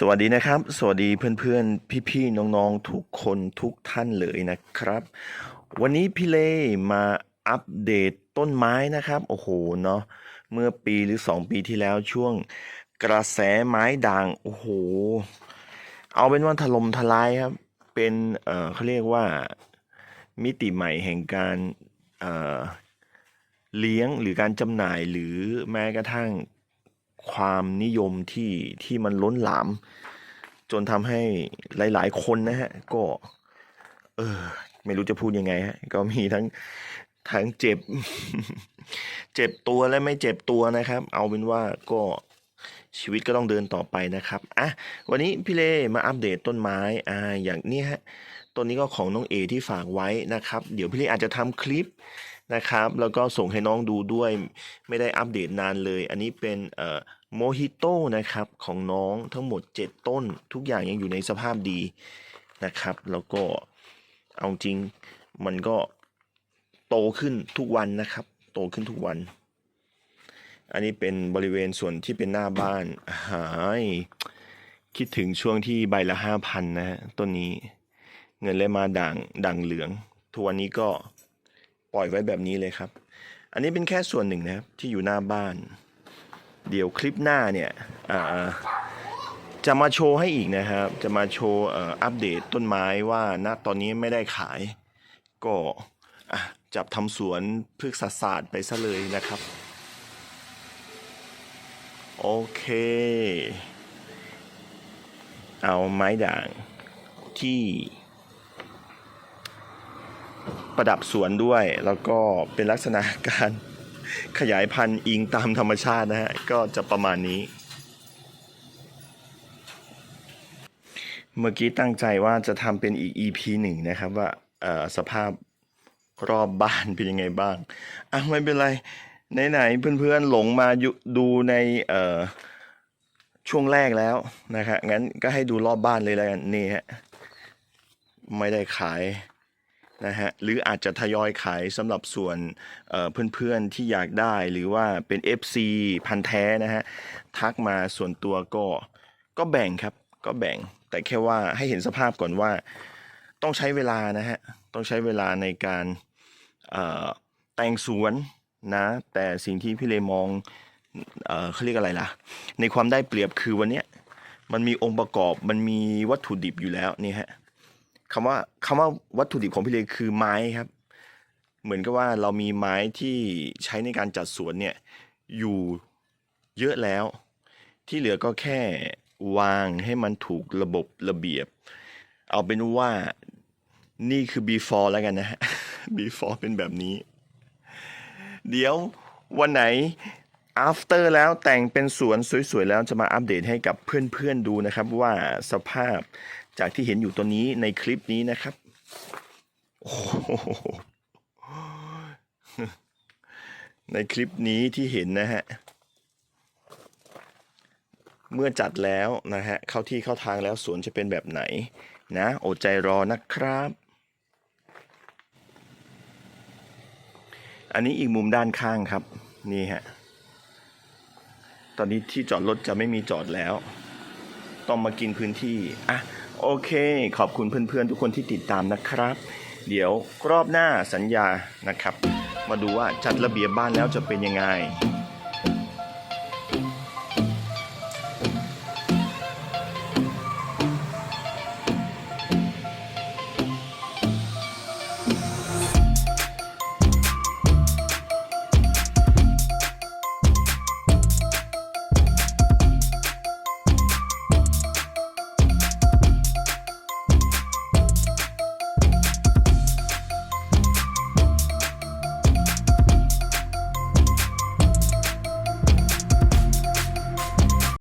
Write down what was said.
สวัสดีนะครับ สวัสดีเพื่อนๆ พี่ๆ น้องๆ ทุกคนทุกท่านเลยนะครับ วันนี้พี่เล่มาอัปเดตต้นไม้นะครับ โอ้โหเนาะเมื่อปีหรือ 2 ปีที่แล้วช่วงกระแสไม้ด่างโอ้โห เอาเป็นว่าถล่มทลายครับ เป็นเออเขาเรียกว่ามิติใหม่แห่งการเออเลี้ยงหรือการจำหน่ายหรือแม้กระทั่ง ความนิยมที่ที่มันล้นหลาม จนทำให้หลาย ๆ คนนะฮะ ก็ เออ ไม่รู้จะพูดยังไงฮะ ก็มีทั้งทั้งเจ็บ เจ็บตัวและไม่เจ็บตัวนะครับ เอาเป็นว่าก็ชีวิตก็ต้องเดินต่อไปนะครับ อะ วันนี้พี่เล่มาอัปเดตต้นไม้ อ่า อย่างนี้ฮะ ต้นนี้ก็ของน้องเอที่ฝากไว้นะครับ เดี๋ยวพี่เล่อาจจะทำคลิปนะครับ แล้วก็ส่งให้น้องดูด้วย ไม่ได้อัปเดตนานเลย อันนี้เป็นเอ่อโมฮิโต้นะครับของน้องทั้งหมด 7 ต้น ทุกอย่างยังอยู่ในสภาพดีนะครับ แล้วก็เอาจริงมันก็โตขึ้นทุกวันนะครับ โตขึ้นทุกวัน อันนี้เป็นบริเวณส่วนที่เป็นหน้าบ้านหายคิดถึงช่วงที่ใบละห้าพันนะฮะต้นนี้ เงินเลยมาด่างด่างเหลืองทุกวันนี้ก็ปล่อยไว้แบบนี้เลยครับ อันนี้เป็นแค่ส่วนหนึ่งนะครับที่อยู่หน้าบ้าน เดี๋ยวคลิปหน้าเนี่ยจะมาโชว์ให้อีกนะครับ จะมาโชว์อัปเดตต้นไม้ว่าณตอนนี้ไม่ได้ขาย ก็จับทำสวนพฤกษศาสตร์ไปซะเลยนะครับ โอเค เอาไม้ด่างที่ ประดับสวนด้วย แล้วก็เป็นลักษณะการขยายพันธุ์อิงตามธรรมชาตินะฮะ ก็จะประมาณนี้ เมื่อกี้ตั้งใจว่าจะทำเป็นอีก EP หนึ่งนะครับว่าสภาพรอบบ้านเป็นยังไงบ้าง อะไม่เป็นไร ไหนๆเพื่อนๆหลงมาดูในช่วงแรกแล้วนะครับงั้นก็ให้ดูรอบบ้านเลยแล้วกันนี่ฮะ ไม่ได้ขาย นะฮะหรืออาจจะทยอยขายสำหรับส่วนเเพื่อนๆที่อยากได้หรือว่าเป็น FC พันแท้นะฮะทักมาส่วนตัวก็ก็แบ่งครับก็แบ่งแต่แค่ว่าให้เห็นสภาพก่อนว่าต้องใช้เวลานะฮะต้องใช้เวลาในการแต่งสวนนะแต่สิ่งที่พี่เลมองเอเขาเรียกอะไรล่ะ ในความได้เปรียบคือวันนี้มันมีองค์ประกอบมันมีวัตถุดิบอยู่แล้วนี่ฮะ คำว่าคำว่าวัตถุดิบของพี่เลคือไม้ครับ เหมือนกับว่าเรามีไม้ที่ใช้ในการจัดสวนเนี่ยอยู่เยอะแล้ว ที่เหลือก็แค่วางให้มันถูกระบบระเบียบ เอาเป็นว่านี่คือ before แล้วกันนะฮะ before เป็นแบบนี้ เดี๋ยววันไหน after แล้วแต่งเป็นสวนสวยๆ แล้วจะมาอัปเดตให้กับเพื่อนๆดูนะครับว่าสภาพ จากที่เห็นอยู่ตัวนี้ในคลิปนี้นะครับ โอ้ในคลิปนี้ที่เห็นนะฮะ เมื่อจัดแล้วนะฮะ เข้าที่เข้าทางแล้วสวนจะเป็นแบบไหน นะ อดใจรอนะครับ อันนี้อีกมุมด้านข้างครับ นี่ฮะ ตอนนี้ที่จอดรถจะไม่มีจอดแล้ว ต้องมากินพื้นที่ อะ โอเค ขอบคุณเพื่อนๆ ทุกคนที่ติดตามนะครับ เดี๋ยวรอบหน้าสัญญานะครับ มาดูว่าจัดระเบียบบ้านแล้วจะเป็นยังไง